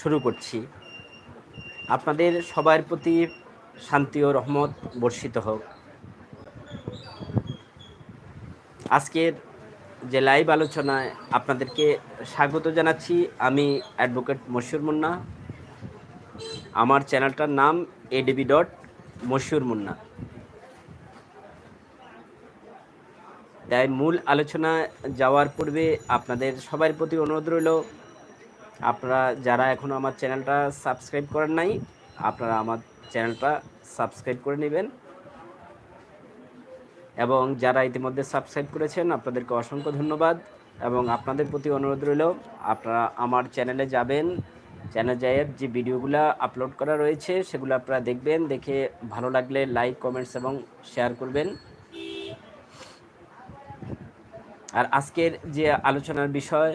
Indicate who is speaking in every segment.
Speaker 1: শুরু করছি। আপনাদের সবার প্রতি শান্তি ও রহমত বর্ষিত হোক। আজকের যে লাইভ আলোচনায় আপনাদেরকে স্বাগত জানাচ্ছি। আমি অ্যাডভোকেট মশিউর মুন্না। আমার চ্যানেলটার নাম এডিবি ডট মশিউর মুন্না। তাই মূল আলোচনা যাওয়ার পূর্বে আপনাদের সবার প্রতি অনুরোধ রইল আপনারা যারা এখনও আমার চ্যানেলটা সাবস্ক্রাইব করেন নাই, আপনারা আমার চ্যানেলটা সাবস্ক্রাইব করে নেবেন। এবং যারা ইতিমধ্যে সাবস্ক্রাইব করেছেন, আপনাদেরকে অসংখ্য ধন্যবাদ। এবং আপনাদের প্রতি অনুরোধ রইল, আপনারা আমার চ্যানেলে যাবেন। চ্যানেল যাইয়ের যে ভিডিওগুলো আপলোড করা রয়েছে, সেগুলো আপনারা দেখবেন, দেখে ভালো লাগলে লাইক, কমেন্টস এবং শেয়ার করবেন। আর আজকের যে আলোচনার বিষয়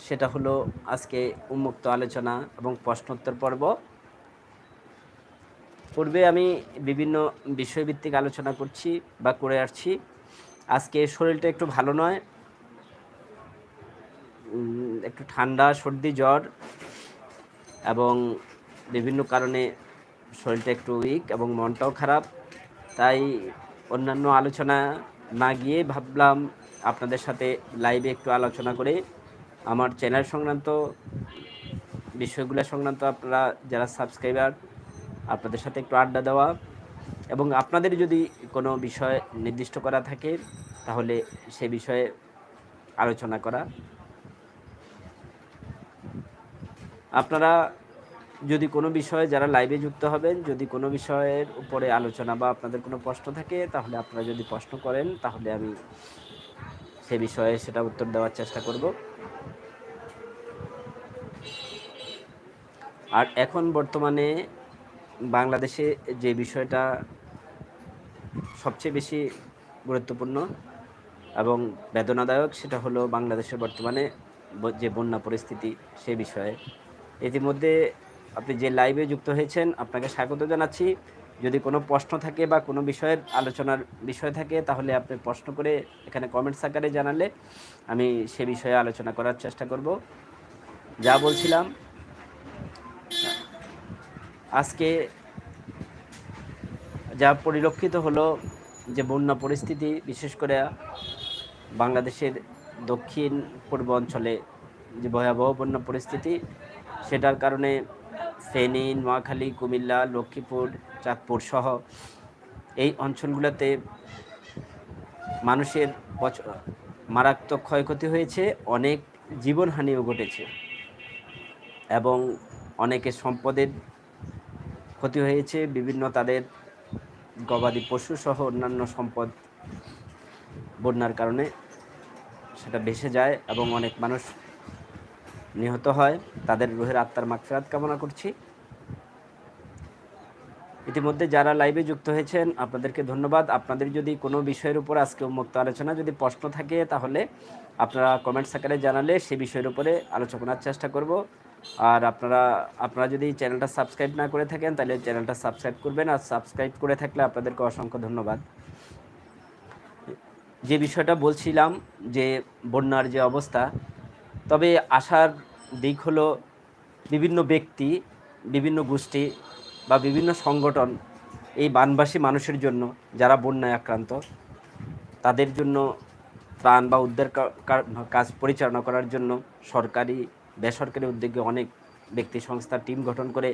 Speaker 1: সেটা হলো আজকে উন্মুক্ত আলোচনা এবং প্রশ্নোত্তর পর্ব। পূর্বে আমি বিভিন্ন বিষয়ভিত্তিক আলোচনা করছি বা করে আসছি। আজকে শরীরটা একটু ভালো নয়। একটু ঠান্ডা, সর্দি, জ্বর এবং বিভিন্ন কারণে শরীরটা একটু উইক এবং মনটাও খারাপ। তাই অন্যান্য আলোচনা না গিয়ে ভাবলাম আপনাদের সাথে লাইভে একটু আলোচনা করে। আমার চ্যানেল সংক্রান্ত বিষয়গুলো সংক্রান্ত আপনারা যারা সাবস্ক্রাইবার আপনাদের সাথে একটু আড্ডা দেওয়া এবং আপনাদের যদি কোনো বিষয় নির্দিষ্ট করা থাকে, তাহলে সে বিষয়ে আলোচনা করা। আপনারা যদি কোনো বিষয়ে যারা লাইভে যুক্ত হবেন, যদি কোনো বিষয়ের উপরে আলোচনা বা আপনাদের কোনো প্রশ্ন থাকে, তাহলে আপনারা যদি প্রশ্ন করেন, তাহলে আমি সে বিষয়ে সেটা উত্তর দেওয়ার চেষ্টা করব। আর এখন বর্তমানে বাংলাদেশে যে বিষয়টা সবচেয়ে বেশি গুরুত্বপূর্ণ এবং বেদনাদায়ক সেটা হলো বাংলাদেশের বর্তমানে যে বন্যা পরিস্থিতি সে বিষয়ে। ইতিমধ্যে আপনি যে লাইভে যুক্ত হয়েছেন, আপনাকে স্বাগত জানাচ্ছি। যদি কোনো প্রশ্ন থাকে বা কোনো বিষয়ের আলোচনার বিষয় থাকে, তাহলে আপনি প্রশ্ন করে এখানে কমেন্টস আকারে জানালে আমি সে বিষয়ে আলোচনা করার চেষ্টা করব। যা বলছিলাম আজকে যা পরিলক্ষিত হলো যে বন্যা পরিস্থিতি, বিশেষ করে বাংলাদেশের দক্ষিণ পূর্ব অঞ্চলে যে ভয়াবহ বন্যা পরিস্থিতি, সেটার কারণে ফেনী নোয়াখালী, কুমিল্লা, লক্ষ্মীপুর, চাঁদপুর সহ এই অঞ্চলগুলোতে মানুষের মারাত্মক ক্ষয়ক্ষতি হয়েছে, অনেক জীবনহানিও ঘটেছে এবং অনেকের সম্পদের ক্ষতি হয়েছে, বিভিন্ন তাদের গবাদি পশু সহ অন্যান্য সম্পদ বন্যার কারণে সেটা ভেসে যায় এবং অনেক মানুষ নিহত হয়। তাদের রুহের আত্মার মাগফিরাত কামনা করছি। ইতিমধ্যে যারা লাইভে যুক্ত হয়েছেন, আপনাদেরকে ধন্যবাদ। আপনাদের যদি কোনো বিষয়ের উপর আজকে উন্মুক্ত আলোচনা যদি প্রশ্ন থাকে, তাহলে আপনারা কমেন্টস আকারে জানালে সে বিষয়ের উপরে আলোচনার চেষ্টা করব। আর আপনারা আপনারা যদি চ্যানেলটা সাবস্ক্রাইব না করে থাকেন, তাহলে চ্যানেলটা সাবস্ক্রাইব করবেন। আর সাবস্ক্রাইব করে থাকলে আপনাদেরকে অসংখ্য ধন্যবাদ। যে বিষয়টা বলছিলাম, যে বন্যার যে অবস্থা, তবে আসার দিক হলো বিভিন্ন ব্যক্তি, বিভিন্ন গোষ্ঠী বা বিভিন্ন সংগঠন এই বানবাসী মানুষের জন্য যারা বন্যায় আক্রান্ত, তাদের জন্য ত্রাণ বা উদ্ধার কাজ পরিচালনা করার জন্য সরকারি বেসরকারি উদ্যোগে অনেক ব্যক্তি সংস্থার টিম গঠন করে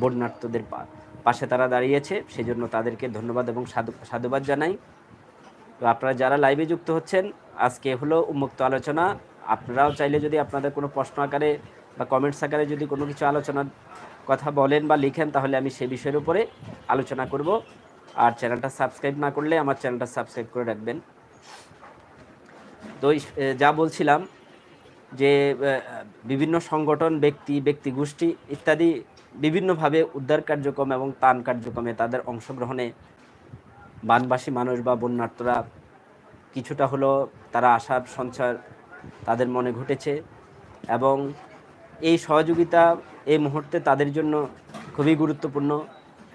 Speaker 1: বন্যার্থদের পাশে তারা দাঁড়িয়েছে। সেজন্য তাদেরকে ধন্যবাদ এবং সাধু, সাধুবাদ জানাই। তো আপনারা যারা লাইভে যুক্ত হচ্ছেন, আজকে হলো উন্মুক্ত আলোচনা। আপনারাও চাইলে যদি আপনাদের কোনো প্রশ্ন আকারে বা কমেন্টস আকারে যদি কোনো কিছু আলোচনার কথা বলেন বা লিখেন, তাহলে আমি সেই বিষয়ের উপরে আলোচনা করব। আর চ্যানেলটা সাবস্ক্রাইব না করলে আমার চ্যানেলটা সাবস্ক্রাইব করে রাখবেন। তো যা বলছিলাম যে বিভিন্ন সংগঠন, ব্যক্তি ব্যক্তি গোষ্ঠী ইত্যাদি বিভিন্নভাবে উদ্ধার কার্যক্রম এবং ত্রাণ কার্যক্রমে তাদের অংশগ্রহণে বানবাসী মানুষ বা বন্যার্থরা কিছুটা হলো তারা আশার সঞ্চার তাদের মনে ঘটেছে এবং এই সহযোগিতা এই মুহূর্তে তাদের জন্য খুবই গুরুত্বপূর্ণ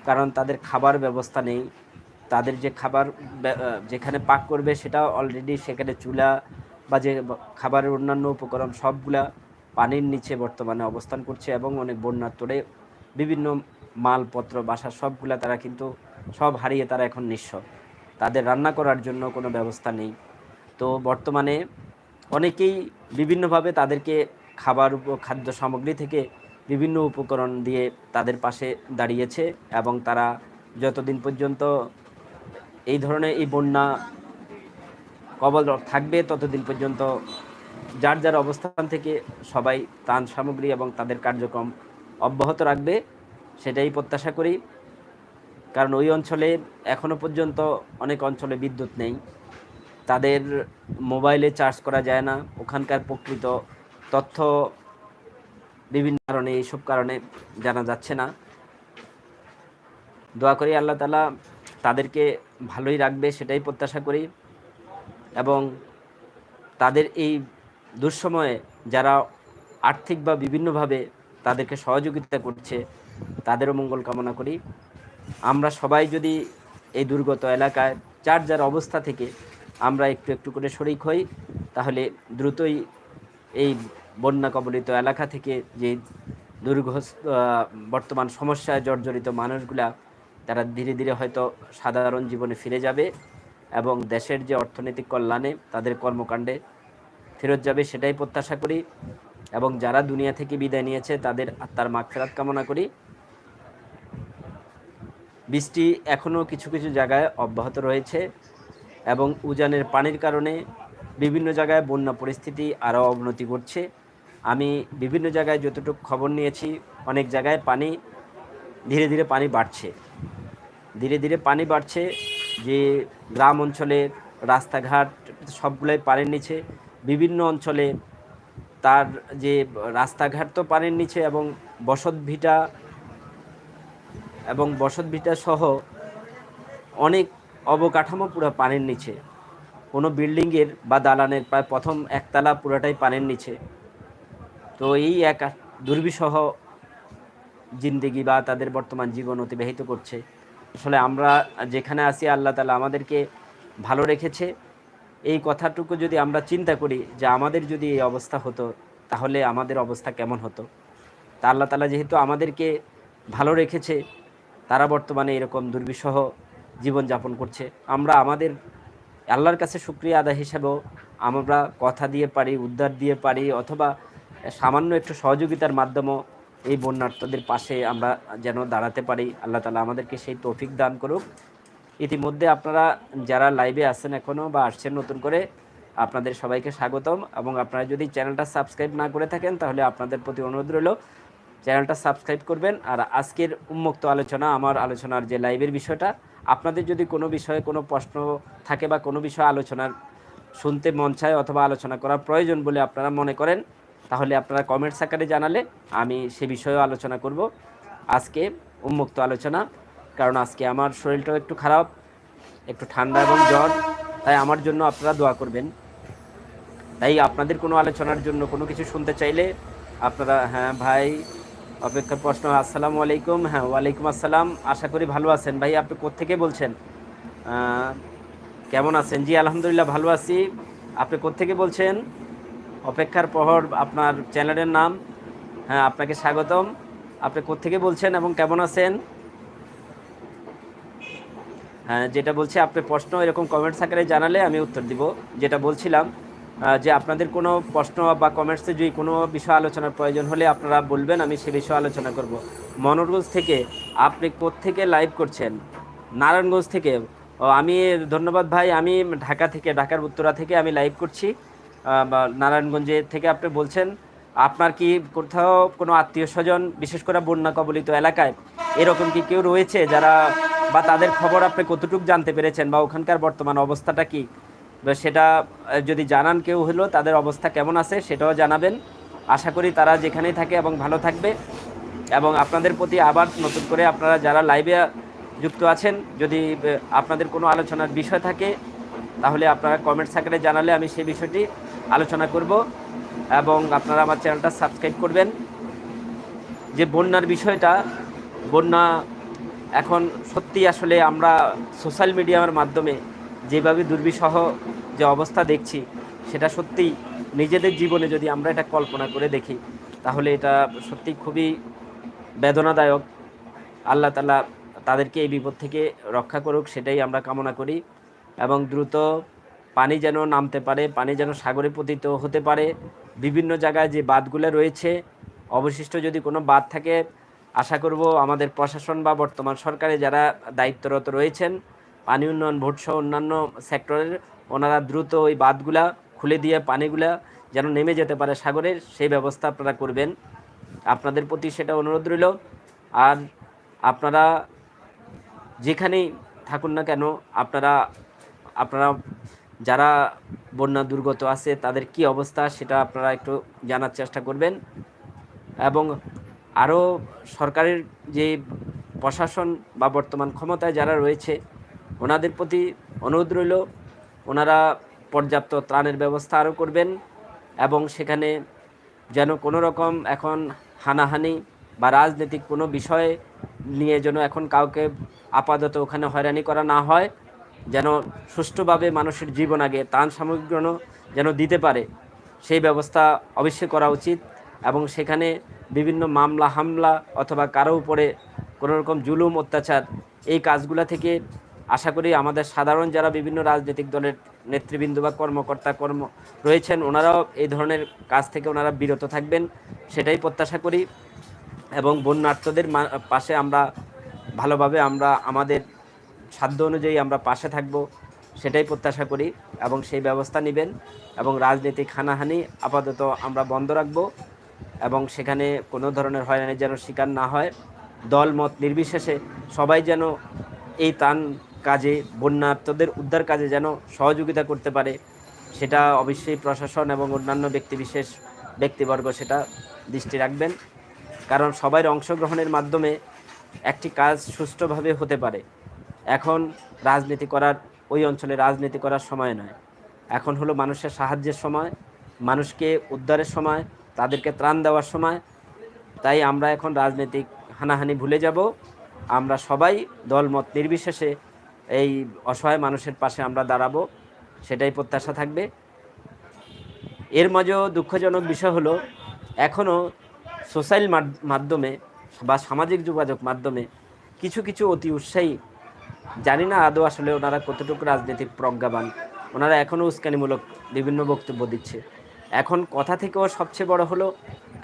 Speaker 1: কারণ তাদের খাবার ব্যবস্থা নেই। তাদের যে খাবার যেখানে পাক করবে সেটা অলরেডি সেখানে চুলা বা যে খাবারের অন্যান্য উপকরণ সবগুলা পানির নিচে বর্তমানে অবস্থান করছে এবং অনেক বন্যার বন্যাত্তরে বিভিন্ন মালপত্র, বাসা সবগুলা তারা কিন্তু সব হারিয়ে তারা এখন নিঃস্ব। তাদের রান্না করার জন্য কোনো ব্যবস্থা নেই। তো বর্তমানে অনেকেই বিভিন্নভাবে তাদেরকে খাবার উপ- খাদ্য সামগ্রী থেকে বিভিন্ন উপকরণ দিয়ে তাদের পাশে দাঁড়িয়েছে এবং তারা যতদিন পর্যন্ত এই ধরনের এই বন্যা কবল থাকবে ততদিন পর্যন্ত যার যার অবস্থান থেকে সবাই ত্রাণ সামগ্রী এবং তাদের কার্যক্রম অব্যাহত রাখবে, সেটাই প্রত্যাশা করি। কারণ ওই অঞ্চলে এখনও পর্যন্ত অনেক অঞ্চলে বিদ্যুৎ নেই। তাদের মোবাইলে চার্জ করা যায় না। ওখানকার প্রকৃত তথ্য বিভিন্ন কারণে, এইসব কারণে জানা যাচ্ছে না। দোয়া করি আল্লাহ তালা তাদেরকে ভালোই রাখবে, সেটাই প্রত্যাশা করি। এবং তাদের এই দুঃসময়ে যারা আর্থিক বা বিভিন্নভাবে তাদেরকে সহযোগিতা করছে, তাদেরও মঙ্গল কামনা করি। আমরা সবাই যদি এই দুর্গত এলাকায় যার যার অবস্থা থেকে আমরা একটু একটু করে শরিক হই, তাহলে দ্রুতই এই বন্যা কবলিত এলাকা থেকে যে দুর্ঘ বর্তমান সমস্যায় জর্জরিত মানুষগুলা, তারা ধীরে ধীরে হয়তো সাধারণ জীবনে ফিরে যাবে। এবং দেশের যে অর্থনৈতিক কল্যাণে তাদের কর্মকাণ্ডে ফেরত যাবে সেটাই প্রত্যাশা করি এবং যারা দুনিয়া থেকে বিদায় নিয়েছে, তাদের আত্মার মাগফেরাত কামনা করি। বৃষ্টি এখনও কিছু কিছু জায়গায় অব্যাহত রয়েছে এবং উজানের পানির কারণে বিভিন্ন জায়গায় বন্যা পরিস্থিতি আরও অবনতি ঘটছে। আমি বিভিন্ন জায়গায় যতটুকু খবর নিয়েছি, অনেক জায়গায় পানি, ধীরে ধীরে পানি বাড়ছে। ধীরে ধীরে পানি বাড়ছে যে গ্রাম অঞ্চলে রাস্তাঘাট সবগুলোই পানির নিচে, বিভিন্ন অঞ্চলে তার যে রাস্তাঘাট তো পানির নিচে এবং বসতভিটা এবং বসতভিটা সহ অনেক অবকাঠামো পুরো পানির নিচে। কোনো বিল্ডিংয়ের বা দালানের প্রায় প্রথম একতলা পুরোটাই পানির নিচে। তো এই এক দুর্বিষহ জিন্দেগি বা তাদের বর্তমান জীবন অতিবাহিত করছে। আসলে আমরা যেখানে আছি, আল্লাহ তালা আমাদেরকে ভালো রেখেছে। এই কথাটুকু যদি আমরা চিন্তা করি যে আমাদের যদি এই অবস্থা হতো, তাহলে আমাদের অবস্থা কেমন হতো? তা আল্লাহ তালা যেহেতু আমাদেরকে ভালো রেখেছে, তারা বর্তমানে এরকম দুর্বিষহ জীবনযাপন করছে। আমরা আমাদের আল্লাহর কাছে সুক্রিয়া আদায় হিসাবেও আমরা কথা দিয়ে পারি, উদ্ধার দিয়ে পারি, অথবা সামান্য একটু সহযোগিতার মাধ্যমেও এই বন্যার্থদের পাশে আমরা যেন দাঁড়াতে পারি। আল্লাহ তালা আমাদেরকে সেই তৌফিক দান করুক। ইতিমধ্যে আপনারা যারা লাইভে আসছেন এখনও বা আসছেন নতুন করে, আপনাদের সবাইকে স্বাগতম। এবং আপনারা যদি চ্যানেলটা সাবস্ক্রাইব না করে থাকেন, তাহলে আপনাদের প্রতি অনুরোধ রইল, চ্যানেলটা সাবস্ক্রাইব করবেন। আর আজকের উন্মুক্ত আলোচনা, আমার আলোচনার যে লাইভের বিষয়টা, আপনাদের যদি কোনো বিষয়ে কোনো প্রশ্ন থাকে বা কোনো বিষয়ে আলোচনার শুনতে মন চায় অথবা আলোচনা করার প্রয়োজন বলে আপনারা মনে করেন তাহলে আপনারা কমেন্টস আকারে জানালে আমি সে বিষয়েও আলোচনা করব। আজকে উন্মুক্ত আলোচনা, কারণ আজকে আমার শরীরটাও একটু খারাপ, একটু ঠান্ডা এবং জ্বর, তাই আমার জন্য আপনারা দোয়া করবেন। তাই আপনাদের কোনো আলোচনার জন্য কোনো কিছু শুনতে চাইলে আপনারা হ্যাঁ ভাই, অপেক্ষার প্রশ্ন, আসসালামু আলাইকুম হ্যাঁ ওয়ালাইকুম আসসালাম, আশা করি ভালো আছেন। ভাই, আপনি কোত্থেকে বলছেন? কেমন আছেন? জি, আলহামদুলিল্লাহ, ভালো আছি। আপনি কোত্থেকে বলছেন? অপেক্ষার প্রহর আপনার চ্যানেলের নাম। হ্যাঁ আপনাকে স্বাগতম। আপনি কোত্থেকে বলছেন এবং কেমন আছেন? হ্যাঁ যেটা বলছি, আপনি প্রশ্ন এরকম কমেন্টস আকারে জানালে আমি উত্তর দিব। যেটা বলছিলাম যে আপনাদের কোনো প্রশ্ন বা কমেন্টসে যদি কোনো বিষয় আলোচনার প্রয়োজন হলে আপনারা বলবেন, আমি সে বিষয়ে আলোচনা করব। মনোরগঞ্জ থেকে আপনি কোত্থেকে লাইভ করছেন? নারায়ণগঞ্জ থেকে। আমি, ধন্যবাদ ভাই, আমি ঢাকা থেকে, ঢাকার উত্তরা থেকে আমি লাইভ করছি। নারায়ণগঞ্জে থেকে আপনি বলছেন, আপনার কি কোথাও কোনো আত্মীয় স্বজন, বিশেষ করে বন্যা কবলিত এলাকায়, এরকম কি কেউ রয়েছে যারা, বা তাদের খবর আপনি কতটুকু জানতে পেরেছেন, বা ওখানকার বর্তমান অবস্থাটা কি? সেটা যদি জানান কেউ হলো তাদের অবস্থা কেমন আছে সেটাও জানাবেন। আশা করি তারা যেখানেই থাকে এবং ভালো থাকবে। এবং আপনাদের প্রতি আবার নতুন করে আপনারা যারা লাইভে যুক্ত আছেন, যদি আপনাদের কোনো আলোচনার বিষয় থাকে তাহলে আপনারা কমেন্ট আকারে জানালে আমি সেই বিষয়টি আলোচনা করব এবং আপনারা আমার চ্যানেলটা সাবস্ক্রাইব করবেন। যে বন্যার বিষয়টা, বন্যা এখন সত্যি আসলে আমরা সোশ্যাল মিডিয়ার মাধ্যমে যেভাবে দুর্বিষহ যে অবস্থা দেখছি, সেটা সত্যিই নিজেদের জীবনে যদি আমরা এটা কল্পনা করে দেখি, তাহলে এটা সত্যি খুবই বেদনাদায়ক। আল্লাহ তালা তাদেরকে এই বিপদ থেকে রক্ষা করুক, সেটাই আমরা কামনা করি। এবং দ্রুত পানি যেন নামতে পারে, পানি যেন সাগরে পতিত হতে পারে। বিভিন্ন জায়গায় যে বাঁধগুলো রয়েছে, অবশিষ্ট যদি কোনো বাঁধ থাকে, আশা করব আমাদের প্রশাসন বা বর্তমান সরকারে যারা দায়িত্বরত রয়েছেন, পানি উন্নয়ন বোর্ড সহ অন্যান্য সেক্টরের, ওনারা দ্রুত ওই বাঁধগুলা খুলে দিয়ে পানিগুলা যেন নেমে যেতে পারে সাগরের সেই ব্যবস্থা আপনারা করবেন। আপনাদের প্রতি সেটা অনুরোধ রইল। আর আপনারা যেখানেই থাকুন না কেন, আপনারা আপনারা যারা বন্যা দুর্গত আছে, তাদের কি অবস্থা সেটা আপনারা একটু জানার চেষ্টা করবেন। এবং আরও সরকারের যে প্রশাসন বা বর্তমান ক্ষমতায় যারা রয়েছে, ওনাদের প্রতি অনুরোধ রইল, ওনারা পর্যাপ্ত ত্রাণের ব্যবস্থা আরও করবেন এবং সেখানে যেন কোনো রকম এখন হানাহানি বা রাজনৈতিক কোনো বিষয় নিয়ে যেন এখন কাউকে আপাতত ওখানে হয়রানি করা না হয়। যেন সুষ্ঠুভাবে মানুষের জীবন আগে ত্রাণ সামগ্রী যেন দিতে পারে, সেই ব্যবস্থা অবশ্যই করা উচিত। এবং সেখানে বিভিন্ন মামলা, হামলা অথবা কারও উপরে কোনো রকম জুলুম, অত্যাচার, এই কাজগুলা থেকে আশা করি আমাদের সাধারণ যারা বিভিন্ন রাজনৈতিক দলের নেতৃবৃন্দ বা কর্মকর্তা, কর্ম রয়েছেন, ওনারাও এই ধরনের কাজ থেকে ওনারা বিরত থাকবেন, সেটাই প্রত্যাশা করি। এবং বন্যার্থদের পাশে আমরা ভালোভাবে আমরা আমাদের সাধ্য অনুযায়ী আমরা পাশে থাকব, সেটাই প্রত্যাশা করি এবং সেই ব্যবস্থা নেবেন এবং রাজনৈতিক হানাহানি আপাতত আমরা বন্ধ রাখব এবং সেখানে কোনো ধরনের হয়রানি যেন শিকার না হয়। দল মত নির্বিশেষে সবাই যেন এই তান কাজে বন্যার্থদের উদ্ধার কাজে যেন সহযোগিতা করতে পারে, সেটা অবশ্যই প্রশাসন এবং অন্যান্য ব্যক্তিবিশেষ ব্যক্তিবর্গ সেটা দৃষ্টি রাখবেন। কারণ সবাই অংশগ্রহণের মাধ্যমে একটি কাজ সুষ্ঠুভাবে হতে পারে। এখন রাজনীতি করার, ওই অঞ্চলে রাজনীতি করার সময় নয়। এখন হলো মানুষের সাহায্যের সময়, মানুষকে উদ্ধারের সময়, তাদেরকে ত্রাণ দেওয়ার সময়। তাই আমরা এখন রাজনৈতিক হানাহানি ভুলে যাব। আমরা সবাই দলমত নির্বিশেষে এই অসহায় মানুষের পাশে আমরা দাঁড়াবো, সেটাই প্রত্যাশা থাকবে। এর মাঝেও দুঃখজনক বিষয় হলো এখনও সোশ্যাল মাধ্যমে বা সামাজিক যোগাযোগ মাধ্যমে কিছু কিছু অতি উৎসাহী জানি না আদৌ আসলে ওনারা কতটুকু রাজনৈতিক প্রজ্ঞাবান। ওনারা এখনও উস্কানিমূলক বিভিন্ন বক্তব্য দিচ্ছে। এখন কথা থেকেও সবচেয়ে বড় হলো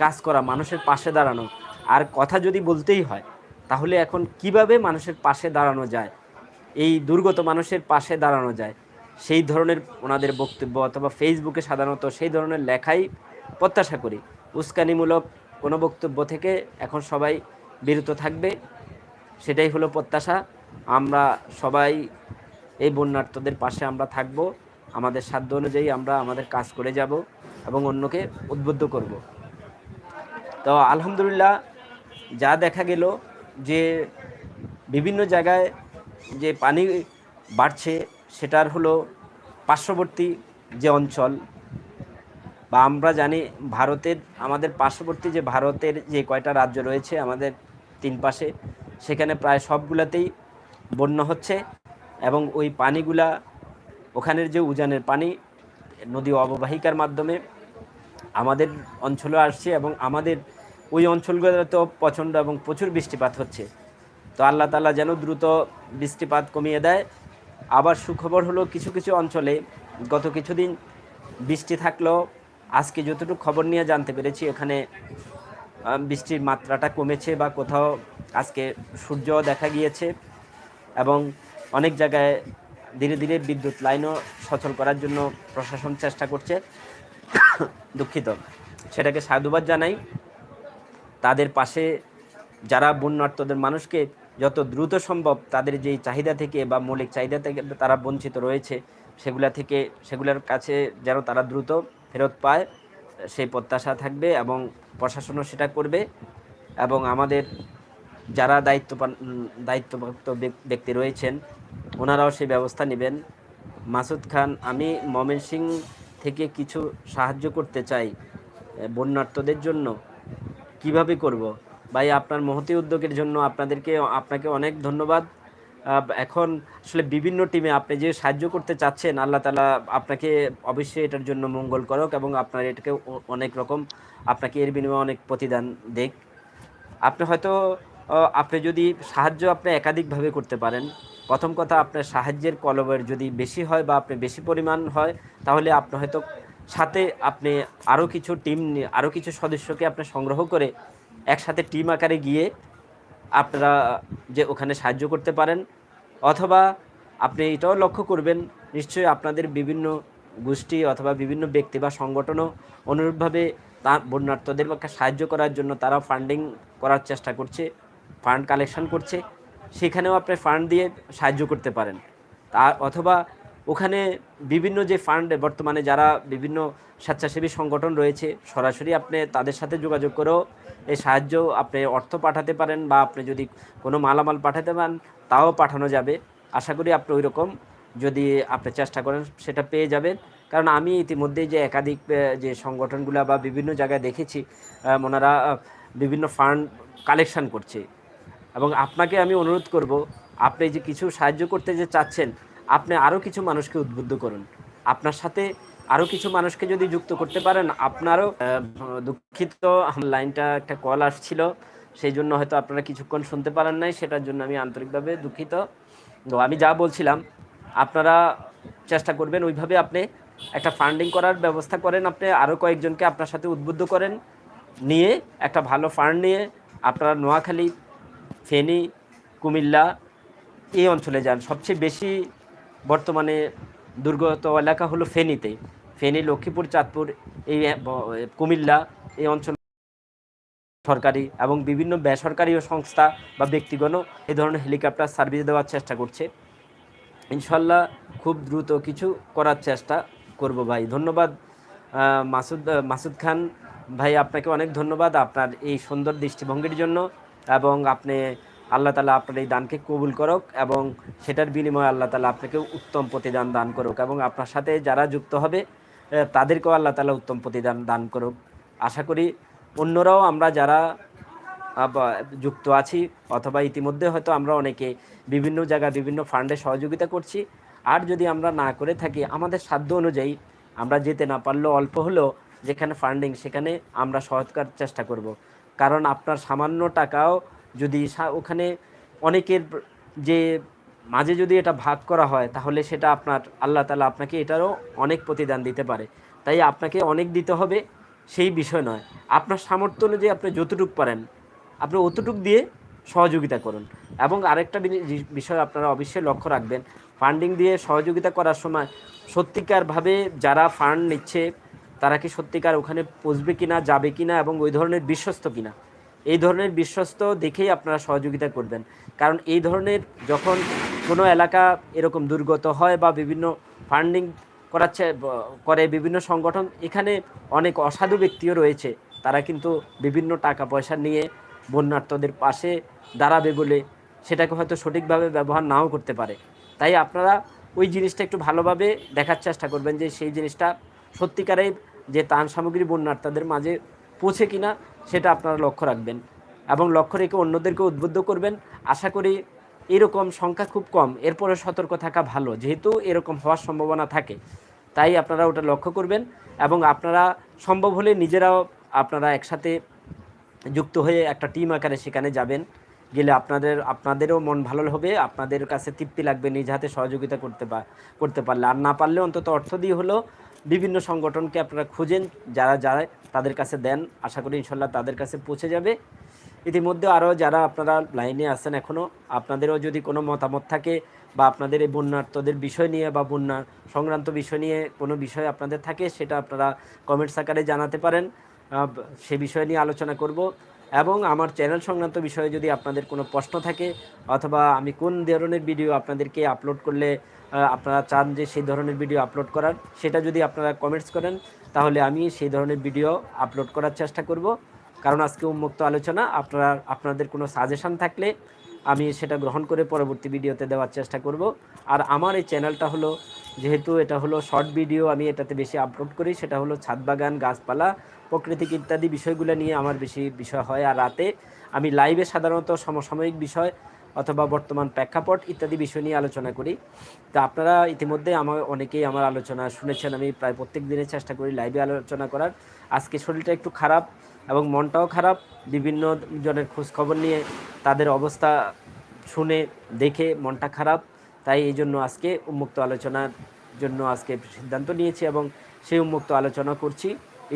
Speaker 1: কাজ করা, মানুষের পাশে দাঁড়ানো। আর কথা যদি বলতেই হয়, তাহলে এখন কীভাবে মানুষের পাশে দাঁড়ানো যায়? এই দুর্গত মানুষের পাশে দাঁড়ানো যায়? সেই ধরনের ওনাদের বক্তব্য অথবা ফেসবুকে সাধারণত সেই ধরনের লেখাই প্রত্যাশা করি। উস্কানিমূলক কোনো বক্তব্য থেকে এখন সবাই বিরত থাকবে, সেটাই হলো প্রত্যাশা। আমরা সবাই এই বন্যার্থদের পাশে আমরা থাকব। আমাদের সাধ্য অনুযায়ী আমরা আমাদের কাজ করে যাব এবং অন্যকে উদ্বুদ্ধ করব। তো আলহামদুলিল্লাহ, যা দেখা গেল যে বিভিন্ন জায়গায় যে পানি বাড়ছে, সেটার হলো পার্শ্ববর্তী যে অঞ্চল বা আমরা জানি ভারতের, আমাদের পার্শ্ববর্তী যে ভারতের যে কয়টা রাজ্য রয়েছে আমাদের তিন পাশে, সেখানে প্রায় সবগুলাতেই বন্যা হচ্ছে এবং ওই পানিগুলা ওখানের যে উজানের পানি, নদী অববাহিকার মাধ্যমে আমাদের অঞ্চলে আসছে এবং আমাদের ওই অঞ্চলগুলোতেও প্রচণ্ড এবং প্রচুর বৃষ্টিপাত হচ্ছে। তো আল্লাহ তালা যেন দ্রুত বৃষ্টিপাত কমিয়ে দেয়। আবার সুখবর হলো কিছু কিছু অঞ্চলে গত কিছুদিন বৃষ্টি থাকলেও আজকে যতটুকু খবর নিয়ে জানতে পেরেছি, এখানে বৃষ্টির মাত্রাটা কমেছে বা কোথাও আজকে সূর্য দেখা গিয়েছে। এবং অনেক জায়গায় ধীরে ধীরে বিদ্যুৎ লাইনও সচল করার জন্য প্রশাসন চেষ্টা করছে। দুঃখিত। সেটাকে সাধুবাদ জানাই। তাদের পাশে যারা বন্যার্থদের মানুষকে যত দ্রুত সম্ভব তাদের যেই চাহিদা থেকে বা মৌলিক চাহিদা থেকে তারা বঞ্চিত রয়েছে, সেগুলা থেকে, সেগুলোর কাছে যেন তারা দ্রুত ফেরত পায়, সেই প্রত্যাশা থাকবে এবং প্রশাসনও সেটা করবে এবং আমাদের যারা দায়িত্ব দায়িত্বপ্রাপ্ত ব্যক্তি রয়েছেন, ওনারাও সেই ব্যবস্থা নেবেন। মাসুদ খান, আমি মমেন সিং থেকে কিছু সাহায্য করতে চাই বন্যার্থদের জন্য। কীভাবে করব? ভাই, আপনার মহতি উদ্যোগের জন্য আপনাদেরকে, আপনাকে অনেক ধন্যবাদ। এখন আসলে বিভিন্ন টিমে আপনি যে সাহায্য করতে চাচ্ছেন, আল্লাহ তালা আপনাকে অবশ্যই এটার জন্য মঙ্গল করক এবং আপনার এটাকে অনেক রকম আপনাকে এর বিনিময়ে অনেক প্রতিদান দেখ আপনি হয়তো আপনি যদি সাহায্য আপনি একাধিকভাবে করতে পারেন, প্রথম কথা আপনার সাহায্যের কলবের যদি বেশি হয় বা আপনি বেশি পরিমাণ হয়, তাহলে আপনি হয়তো সাথে আপনি আরও কিছু টিম আরও কিছু সদস্যকে আপনি সংগ্রহ করে একসাথে টিম আকারে গিয়ে আপনারা যে ওখানে সাহায্য করতে পারেন। অথবা আপনি এটাও লক্ষ্য করবেন, নিশ্চয়ই আপনাদের বিভিন্ন গোষ্ঠী অথবা বিভিন্ন ব্যক্তি বা সংগঠনও অনুরূপভাবে তার বন্যার্থদের পক্ষে সাহায্য করার জন্য তারা ফান্ডিং করার চেষ্টা করছে। ফান্ড কালেকশন করছে, সেখানেও আপনি ফান্ড দিয়ে সাহায্য করতে পারেন। তা অথবা ওখানে বিভিন্ন যে ফান্ড, বর্তমানে যারা বিভিন্ন স্বেচ্ছাসেবী সংগঠন রয়েছে, সরাসরি আপনি তাদের সাথে যোগাযোগ করেও এই সাহায্য আপনি অর্থ পাঠাতে পারেন বা আপনি যদি কোনো মালামাল পাঠাতে পারেন তাও পাঠানো যাবে। আশা করি আপনি ওই রকম যদি আপনি চেষ্টা করেন, সেটা পেয়ে যাবেন। কারণ আমি ইতিমধ্যেই যে একাধিক যে সংগঠনগুলো বা বিভিন্ন জায়গায় দেখেছি ওনারা বিভিন্ন ফান্ড কালেকশন করছে। এবং আপনাকে আমি অনুরোধ করব, আপনি যে কিছু সাহায্য করতে যে চাচ্ছেন, আপনি আরও কিছু মানুষকে উদ্বুদ্ধ করুন। আপনার সাথে আরও কিছু মানুষকে যদি যুক্ত করতে পারেন, আপনারও দুঃখিত লাইনটা একটা কল আসছিল, সেই জন্য হয়তো আপনারা কিছুক্ষণ শুনতে পারেন নাই, সেটার জন্য আমি আন্তরিকভাবে দুঃখিত। তো আমি যা বলছিলাম, আপনারা চেষ্টা করবেন ওইভাবে আপনি একটা ফান্ডিং করার ব্যবস্থা করেন, আপনি আরও কয়েকজনকে আপনার সাথে উদ্বুদ্ধ করেন, নিয়ে একটা ভালো ফান্ড নিয়ে, আপনারা নোয়াখালী ফেনী, কুমিল্লা এই অঞ্চলে যান। সবচেয়ে বেশি বর্তমানে দুর্গত এলাকা হলো ফেনীতে। ফেনী, লক্ষ্মীপুর, চাঁদপুর এই কুমিল্লা এই অঞ্চল সরকারি এবং বিভিন্ন বেসরকারি সংস্থা বা ব্যক্তিগণ এই ধরনের হেলিকপ্টার সার্ভিস দেওয়ার চেষ্টা করছে। ইনশাল্লাহ খুব দ্রুত কিছু করার চেষ্টা করব ভাই। ধন্যবাদ মাসুদ মাসুদ খান। ভাই, আপনাকে অনেক ধন্যবাদ আপনার এই সুন্দর দৃষ্টিভঙ্গির জন্য। এবং আপনি আল্লাহ তালা আপনার এই দানকে কবুল করুক এবং সেটার বিনিময়ে আল্লাহ তালা আপনাকে উত্তম প্রতিদান দান করুক এবং আপনার সাথে যারা যুক্ত হবে তাদেরকেও আল্লাহ তালা উত্তম প্রতিদান দান করুক। আশা করি অন্যরাও আমরা যারা যুক্ত আছি অথবা ইতিমধ্যে হয়তো আমরা অনেকে বিভিন্ন জায়গায় বিভিন্ন ফান্ডে সহযোগিতা করছি, আর যদি আমরা না করে থাকি, আমাদের সাধ্য অনুযায়ী আমরা যেতে না পারলেও অল্প হলেও যেখানে ফান্ডিং সেখানে আমরা সহায়তার চেষ্টা করব। কারণ আপনার সামান্য টাকাও যদি ওখানে অনেকের যে মাঝে যদি এটা ভাগ করা হয়, তাহলে সেটা আপনার, আল্লাহ তালা আপনাকে এটারও অনেক প্রতিদান দিতে পারে। তাই আপনাকে অনেক দিতে হবে, সেই বিষয় নয়। আপনার সামর্থ্য অনুযায়ী আপনি যতটুকু পারেন, আপনি অতটুক দিয়ে সহযোগিতা করুন। এবং আরেকটা বিষয় আপনারা অবশ্যই লক্ষ্য রাখবেন, ফান্ডিং দিয়ে সহযোগিতা করার সময় সত্যিকারভাবে যারা ফান্ড নিচ্ছে তারা কি সত্যিকার ওখানে পৌঁছবে কিনা, যাবে কিনা এবং ওই ধরনের বিশ্বস্ত কিনা? এই ধরনের বিশ্বস্ত দেখেই আপনারা সহযোগিতা করবেন। কারণ এই ধরনের যখন কোনো এলাকা এরকম দুর্গত হয় বা বিভিন্ন ফান্ডিং করাচ্ছে, করে বিভিন্ন সংগঠন, এখানে অনেক অসাধু ব্যক্তিও রয়েছে। তারা কিন্তু বিভিন্ন টাকা পয়সা নিয়ে বন্যার্থদের পাশে দাঁড়াবে বলে সেটাকে হয়তো সঠিকভাবে ব্যবহার নাও করতে পারে। তাই আপনারা ওই জিনিসটা একটু ভালোভাবে দেখার চেষ্টা করবেন যে সেই জিনিসটা সত্যিকারের যে তান সামগ্রী বন্যার্থদের মাঝে পৌঁছে কিনা সেটা আপনারা লক্ষ্য রাখবেন এবং লক্ষ্য রেখে অন্যদেরকে উদ্বুদ্ধ করবেন। আশা করি এরকম সংখ্যা খুব কম, এরপরে সতর্ক থাকা ভালো, যেহেতু এরকম হওয়ার সম্ভাবনা থাকে। তাই আপনারা ওটা লক্ষ্য করবেন এবং আপনারা সম্ভব হলে নিজেরাও আপনারা একসাথে যুক্ত হয়ে একটা টিম আকারে সেখানে যাবেন। গেলে আপনাদের, আপনাদেরও মন ভালো হবে, আপনাদের কাছে তৃপ্তি লাগবে, নিজ হাতে সহযোগিতা করতে করতে পারলে। আর না পারলে অন্তত অর্থ দিয়ে হলেও বিভিন্ন সংগঠনকে আপনারা খুঁজেন, যারা যায় তাদের কাছে দেন, আশা করি ইনশাল্লাহ তাদের কাছে পৌঁছে যাবে। ইতিমধ্যে আরও যারা আপনারা লাইনে আছেন এখনও আপনাদেরও যদি কোনো মতামত থাকে বা আপনাদের এই বন্যার্থদের বিষয় নিয়ে বা বন্যা সংক্রান্ত বিষয় নিয়ে কোনো বিষয় আপনাদের থাকে, সেটা আপনারা কমেন্টস আকারে জানাতে পারেন। সে বিষয় নিয়ে আলোচনা করব। এবং আমার চ্যানেল সংক্রান্ত বিষয়ে যদি আপনাদের কোনো প্রশ্ন থাকে, অথবা আমি কোন ধরনের ভিডিও আপনাদেরকে আপলোড করলে আপনারা চান যে সেই ধরনের ভিডিও আপলোড করার, সেটা যদি আপনারা কমেন্টস করেন, তাহলে আমি সেই ধরনের ভিডিও আপলোড করার চেষ্টা করব। কারণ আজকে উন্মুক্ত আলোচনা, আপনারা, আপনাদের কোনো সাজেশন থাকলে আমি সেটা গ্রহণ করে পরবর্তী ভিডিওতে দেওয়ার চেষ্টা করব। আর আমার এই চ্যানেলটা হলো, যেহেতু এটা হলো শর্ট ভিডিও আমি এটাতে বেশি আপলোড করি, সেটা হলো ছাদ বাগান, গাছপালা প্রকৃতিক ইত্যাদি বিষয়গুলো নিয়ে আমার বেশি বিষয় হয়। আর রাতে আমি লাইভে সাধারণত সমসাময়িক বিষয় অথবা বর্তমান প্রেক্ষাপট ইত্যাদি বিষয় নিয়ে আলোচনা করি। তা আপনারা ইতিমধ্যে আমার অনেকেই আমার আলোচনা শুনেছেন। আমি প্রায় প্রত্যেক দিনের চেষ্টা করি লাইভে আলোচনা করার। আজকে শরীরটা একটু খারাপ এবং মনটাও খারাপ। বিভিন্ন জনের খোঁজ খবর নিয়ে তাদের অবস্থা শুনে দেখে মনটা খারাপ। তাই এই জন্য আজকে উন্মুক্ত আলোচনার জন্য আজকে সিদ্ধান্ত নিয়েছি এবং সেই উন্মুক্ত আলোচনা করছি।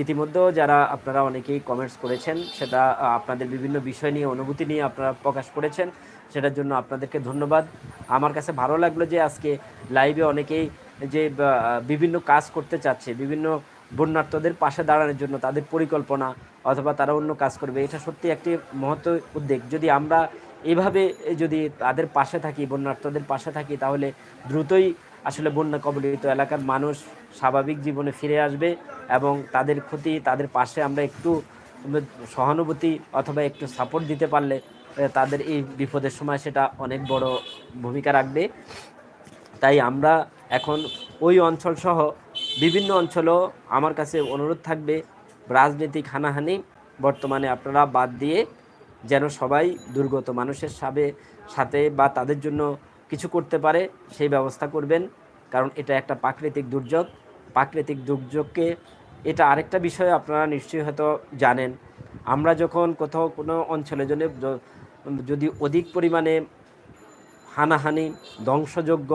Speaker 1: ইতিমধ্যেও যারা আপনারা অনেকেই কমেন্টস করেছেন, সেটা আপনাদের বিভিন্ন বিষয় নিয়ে, অনুভূতি নিয়ে আপনারা প্রকাশ করেছেন, সেটার জন্য আপনাদেরকে ধন্যবাদ। আমার কাছে ভালো লাগল যে আজকে লাইভে অনেকেই যে বিভিন্ন কাজ করতে চাচ্ছে, বিভিন্ন বন্যার্থদের পাশে দাঁড়ানোর জন্য তাদের পরিকল্পনা, অথবা তারা অন্য কাজ করবে, এটা সত্যি একটি মহৎ উদ্যোগ। যদি আমরা এভাবে যদি তাদের পাশে থাকি বন্যার্থদের পাশে থাকি, তাহলে দ্রুতই আসলে বন্যা কবলিত এলাকার মানুষ স্বাভাবিক জীবনে ফিরে আসবে এবং তাদের ক্ষতি, তাদের পাশে আমরা একটু সহানুভূতি অথবা একটু সাপোর্ট দিতে পারলে তাদের এই বিপদের সময় সেটা অনেক বড় ভূমিকা রাখবে। তাই আমরা এখন ওই অঞ্চল সহ বিভিন্ন অঞ্চলও আমার কাছে অনুরোধ থাকবে রাজনৈতিক হানাহানি বর্তমানে আপনারা বাদ দিয়ে যেন সবাই দুর্গত মানুষের সাবে, সাথে বা তাদের জন্য কিছু করতে পারে, সেই ব্যবস্থা করবেন। কারণ এটা একটা প্রাকৃতিক দুর্যোগ। প্রাকৃতিক দুর্যোগকে এটা আরেকটা বিষয় আপনারা নিশ্চয়ই হয়তো জানেন। আমরা যখন কোথাও কোনো অঞ্চলে জন্য যদি অধিক পরিমাণে হানাহানি ধ্বংসযোগ্য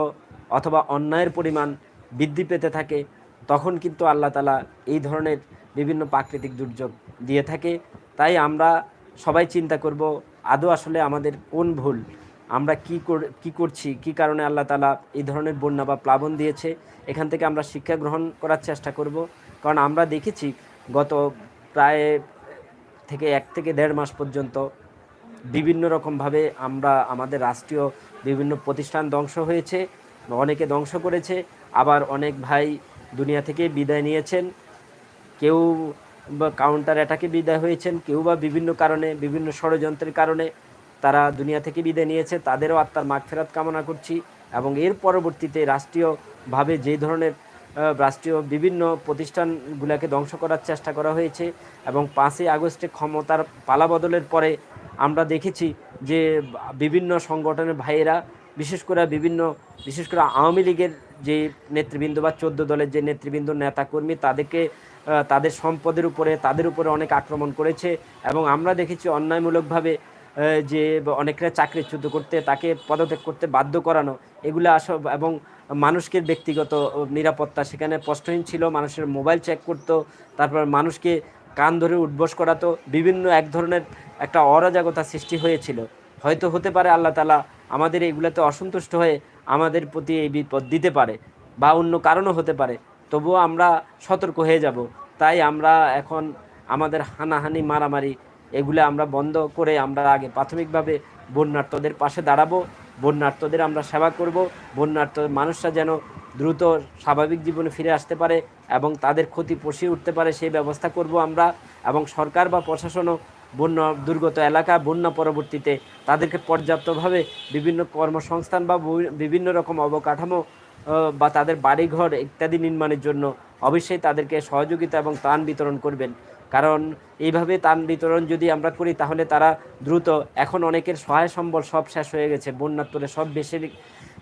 Speaker 1: অথবা অন্যায়ের পরিমাণ বৃদ্ধি পেতে থাকে, তখন কিন্তু আল্লাহ তালা এই ধরনের বিভিন্ন প্রাকৃতিক দুর্যোগ দিয়ে থাকে। তাই আমরা সবাই চিন্তা করব, আদৌ আসলে আমাদের কোন ভুল? আমরা কি কর- কি করছি, কি কারণে আল্লাহ তালা এই ধরনের বন্যা বা প্লাবন দিয়েছে, এখান থেকে আমরা শিক্ষা গ্রহণ করার চেষ্টা করব। কারণ আমরা দেখেছি গত প্রায় থেকে এক থেকে দেড় মাস পর্যন্ত বিভিন্ন রকমভাবে আমরা আমাদের রাষ্ট্রীয় বিভিন্ন প্রতিষ্ঠান ধ্বংস হয়েছে, অনেকে ধ্বংস করেছে, আবার অনেক ভাই দুনিয়া থেকে বিদায় নিয়েছেন। কেউ বা কাউন্টার অ্যাটাকে বিদায় হয়েছেন, কেউ বা বিভিন্ন কারণে, বিভিন্ন ষড়যন্ত্রের কারণে। তারা দুনিয়া থেকে বিদায় নিয়েছে, তাদেরও আত্মার মাগফেরাত কামনা করছি এবং এর পরবর্তীতে রাষ্ট্রীয়ভাবে যে ধরনের রাষ্ট্রীয় বিভিন্ন প্রতিষ্ঠানগুলোকে ধ্বংস করার চেষ্টা করা হয়েছে এবং পাঁচই আগস্টে ক্ষমতার পালাবদলের পরে আমরা দেখেছি যে বিভিন্ন সংগঠনের ভাইয়েরা, বিশেষ করে বিভিন্ন, বিশেষ করে আওয়ামী লীগের যে নেতৃবৃন্দ বা চোদ্দ দলের যে নেতৃবৃন্দ, নেতাকর্মী, তাদেরকে তাদের সম্পদের উপরে, তাদের উপরে অনেক আক্রমণ করেছে এবং আমরা দেখেছি অন্যায়মূলকভাবে যে অনেকরা চাকরিচ্যুত করতে, তাকে পদত্যাগ করতে বাধ্য করানো, এগুলো আসব এবং মানুষকে ব্যক্তিগত নিরাপত্তা, সেখানে প্রশ্নহীন ছিল, মানুষের মোবাইল চেক করতো, তারপর মানুষকে কান ধরে উঠবস করাতো, বিভিন্ন এক ধরনের একটা অরাজকতা সৃষ্টি হয়েছিল। হয়তো হতে পারে আল্লাহ তালা আমাদের এগুলোতে অসন্তুষ্ট হয়ে আমাদের প্রতি এই বিপদ দিতে পারে বা অন্য কারণও হতে পারে, তবুও আমরা সতর্ক হয়ে যাব। তাই আমরা এখন আমাদের হানাহানি, মারামারি এগুলো আমরা বন্ধ করে আমরা আগে প্রাথমিকভাবে বন্যার্থদের পাশে দাঁড়াবো বন্যার্থদের আমরা সেবা করব বন্যার্থ মানুষরা যেন দ্রুত স্বাভাবিক জীবনে ফিরে আসতে পারে এবং তাদের ক্ষতি পুষিয়ে উঠতে পারে সেই ব্যবস্থা করব আমরা এবং সরকার বা প্রশাসনও বন্যা দুর্গত এলাকা বন্যা পরবর্তীতে তাদেরকে পর্যাপ্তভাবে বিভিন্ন কর্মসংস্থান বা বিভিন্ন রকম অবকাঠামো বা তাদের বাড়িঘর ইত্যাদি নির্মাণের জন্য অবশ্যই তাদেরকে সহযোগিতা এবং ত্রাণ বিতরণ করবেন। কারণ এইভাবে ত্রাণ বিতরণ যদি আমরা করি, তাহলে তারা দ্রুত, এখন অনেকের সহায় সম্বল সব শেষ হয়ে গেছে, বন্যার তোলে সব বেশি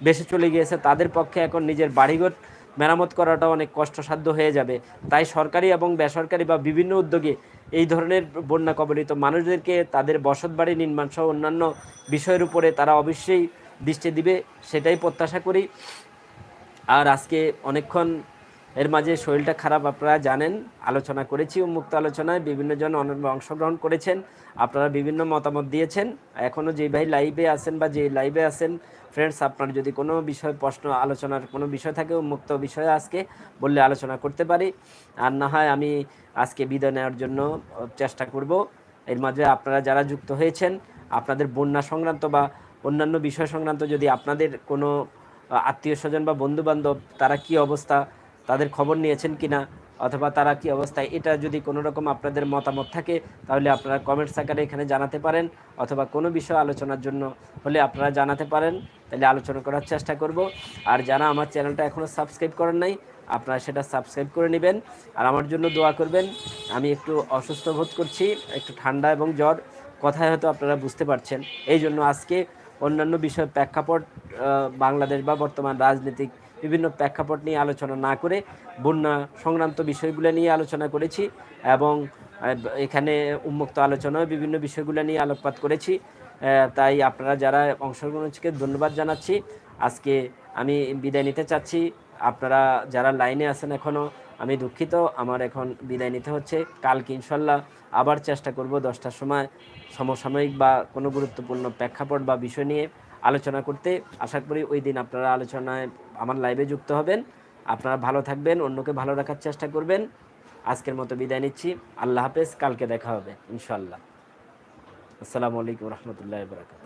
Speaker 1: বেশি চলে গিয়েছে, তাদের পক্ষে এখন নিজের বাড়িঘর মেরামত করাটা অনেক কষ্টসাধ্য হয়ে যাবে। তাই সরকারি এবং বেসরকারি বা বিভিন্ন উদ্যোগে এই ধরনের বন্যা কবলিত মানুষদেরকে তাদের বসত বাড়ি নির্মাণ সহ অন্যান্য বিষয়ের উপরে তারা অবশ্যই দৃষ্টি দিবে, সেটাই প্রত্যাশা করি। আর আজকে অনেকক্ষণ এর মাঝে শরীরটা খারাপ আপনারা জানেন, আলোচনা করেছি, উন্মুক্ত আলোচনায় বিভিন্ন জন অন- অংশগ্রহণ করেছেন, আপনারা বিভিন্ন মতামত দিয়েছেন। এখনও যে ভাই লাইভে আছেন বা যে লাইভে আছেন ফ্রেন্ডস আপনার যদি কোনো বিষয় প্রশ্ন, আলোচনার কোনো বিষয় থাকে, উন্মুক্ত বিষয়ে আজকে বললে আলোচনা করতে পারি। আর না হয় আমি আজকে বিদায় নেওয়ার জন্য চেষ্টা করব। এর মাঝে আপনারা যারা যুক্ত হয়েছেন, আপনাদের বন্যা সংক্রান্ত বা অন্যান্য বিষয় সংক্রান্ত যদি আপনাদের কোনো আত্মীয় স্বজন বা বন্ধু বান্ধব তারা কি অবস্থা তাদের খবর নিয়েছেন কিনা অথবা তারা কি অবস্থায়, এটা যদি কোনো রকম আপনাদের মতামত থাকে, তাহলে আপনারা কমেন্টস আকারে এখানে জানাতে পারেন অথবা কোনো বিষয় আলোচনার জন্য হলে আপনারা জানাতে পারেন, তাহলে আলোচনা করার চেষ্টা করব। আর যারা আমার চ্যানেলটা এখনও সাবস্ক্রাইব করেন নাই, আপনারা সেটা সাবস্ক্রাইব করে নেবেন। আর আমার জন্য দোয়া করবেন, আমি একটু অসুস্থ বোধ করছি, একটু ঠান্ডা এবং জ্বর, কথায় হয়তো আপনারা বুঝতে পারছেন। এই জন্য আজকে অন্যান্য বিষয় প্রেক্ষাপট বাংলাদেশ বা বর্তমান রাজনৈতিক বিভিন্ন প্রেক্ষাপট নিয়ে আলোচনা না করে বন্যা সংক্রান্ত বিষয়গুলো নিয়ে আলোচনা করেছি এবং এখানে উন্মুক্ত আলোচনায় বিভিন্ন বিষয়গুলো নিয়ে আলোকপাত করেছি। তাই আপনারা যারা অংশগ্রহণ হচ্ছে ধন্যবাদ জানাচ্ছি। আজকে আমি বিদায় নিতে চাচ্ছি। আপনারা যারা লাইনে আছেন এখনও আমি দুঃখিত। আমার এখন বিদায় নিতে হচ্ছে। কালকে ইনশাল্লাহ আবার চেষ্টা করব দশটার সময় সমসাময়িক বা কোনো গুরুত্বপূর্ণ প্রেক্ষাপট বা বিষয় নিয়ে আলোচনা করতে। আশা করি ওই দিন আপনারা আলোচনায় আমার লাইভে যুক্ত হবেন। আপনারা ভালো থাকবেন, অন্যকে ভালো রাখার চেষ্টা করবেন। আজকের মতো বিদায় নিচ্ছি। আল্লাহ হাফেজ, কালকে দেখা হবে ইনশাল্লাহ আসসালামু আলাইকুম রহমতুল্লাহ বরাকাত